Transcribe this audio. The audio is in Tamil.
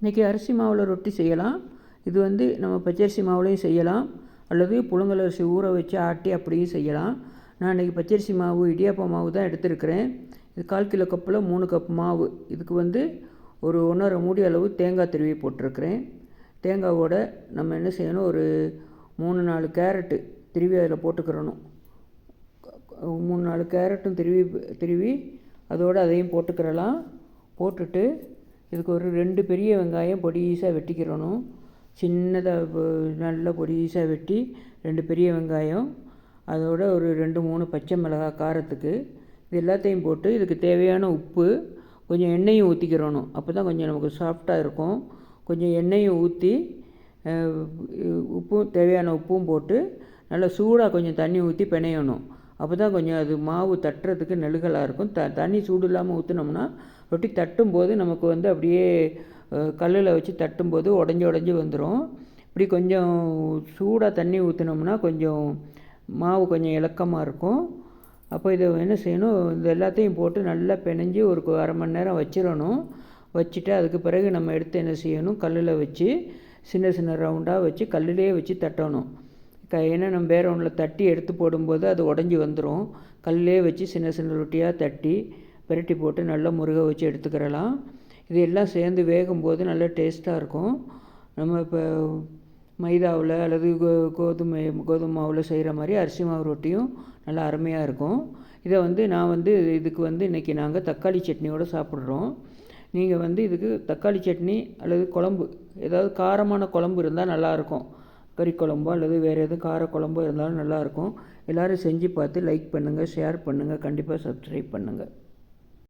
இன்றைக்கி அரிசி மாவில் ரொட்டி செய்யலாம். இது வந்து நம்ம பச்சரிசி மாவுலேயும் செய்யலாம். அல்லது புழுங்கலரிசி ஊற வச்சு ஆட்டி அப்படியும் செய்யலாம். நான் இன்றைக்கி பச்சரிசி மாவு இடியாப்ப மாவு தான் எடுத்துருக்கிறேன். இது கால் கிலோ கப்பில் மூணு கப் மாவு. இதுக்கு வந்து ஒரு ஒன்றரை மூடி அளவு தேங்காய் திருவி போட்டிருக்கிறேன். தேங்காவோட நம்ம என்ன செய்யணும்? ஒரு மூணு நாலு கேரட்டு திருவி அதில் போட்டுக்கிறணும். மூணு நாலு கேரட்டும் திருவி திருவி அதோடு அதையும் போட்டுக்கிறலாம். போட்டுட்டு இதுக்கு ஒரு ரெண்டு பெரிய வெங்காயம் பொடிசாக வெட்டிக்கிறணும். சின்னதாக நல்லா பொடிசாக வெட்டி ரெண்டு பெரிய வெங்காயம் அதோட ஒரு ரெண்டு மூணு பச்சை மிளகாய் காரத்துக்கு இது எல்லாத்தையும் போட்டு இதுக்கு தேவையான உப்பு கொஞ்சம் எண்ணெயும் ஊற்றிக்கிறணும் அப்போ தான் கொஞ்சம் நமக்கு சாஃப்டாக இருக்கும். கொஞ்சம் எண்ணெயும் ஊற்றி உப்பும் தேவையான உப்பும் போட்டு நல்லா சூடாக கொஞ்சம் தண்ணி ஊற்றி பிணையணும். அப்போ தான் கொஞ்சம் அது மாவு தட்டுறதுக்கு நெழுகலாக இருக்கும். த தண்ணி சூடு இல்லாமல் ஊற்றினோம்னா ரொட்டி தட்டும்போது நமக்கு வந்து அப்படியே கல்லில் வச்சு தட்டும்போது உடஞ்சி உடஞ்சி வந்துடும் இப்படி கொஞ்சம் சூடாக தண்ணி ஊற்றினோம்னா கொஞ்சம் மாவு கொஞ்சம் இலக்கமாக இருக்கும். அப்போ இதை என்ன செய்யணும்? இது எல்லாத்தையும் போட்டு நல்லா பிணைஞ்சி ஒரு அரை மணி நேரம் வச்சிடணும். வச்சுட்டு அதுக்கு பிறகு நம்ம எடுத்து என்ன செய்யணும்? கல்லில் வச்சு சின்ன சின்ன ரவுண்டாக வச்சு கல்லுலேயே வச்சு தட்டணும். க ஏன்னா நம்ம வேறு ஒன்றில் தட்டி எடுத்து போடும்போது அது உடஞ்சி வந்துடும் கல்லே வச்சு சின்ன சின்ன ரொட்டியாக தட்டி பிரட்டி போட்டு நல்லா முருக வச்சு எடுத்துக்கிறலாம். இது எல்லாம் சேர்ந்து வேகும்போது நல்லா டேஸ்ட்டாக இருக்கும். நம்ம இப்போ மைதாவில் அல்லது கோ கோதுமை கோதுமை மாவில் செய்கிற மாதிரி அரிசி மாவு ரொட்டியும் நல்லா அருமையாக இருக்கும். இதை வந்து நான் வந்து இதுக்கு வந்து இன்றைக்கி நாங்கள் தக்காளி சட்னியோடு சாப்பிட்றோம். நீங்கள் வந்து இதுக்கு தக்காளி சட்னி அல்லது குழம்பு ஏதாவது காரமான குழம்பு இருந்தால் நல்லாயிருக்கும் கறி குழம்போ அல்லது வேறு எதுவும் காரக்குழம்போ இருந்தாலும் நல்லாயிருக்கும். எல்லோரும் செஞ்சு பார்த்து லைக் பண்ணுங்கள் ஷேர் பண்ணுங்கள் கண்டிப்பாக சப்ஸ்கிரைப் பண்ணுங்கள்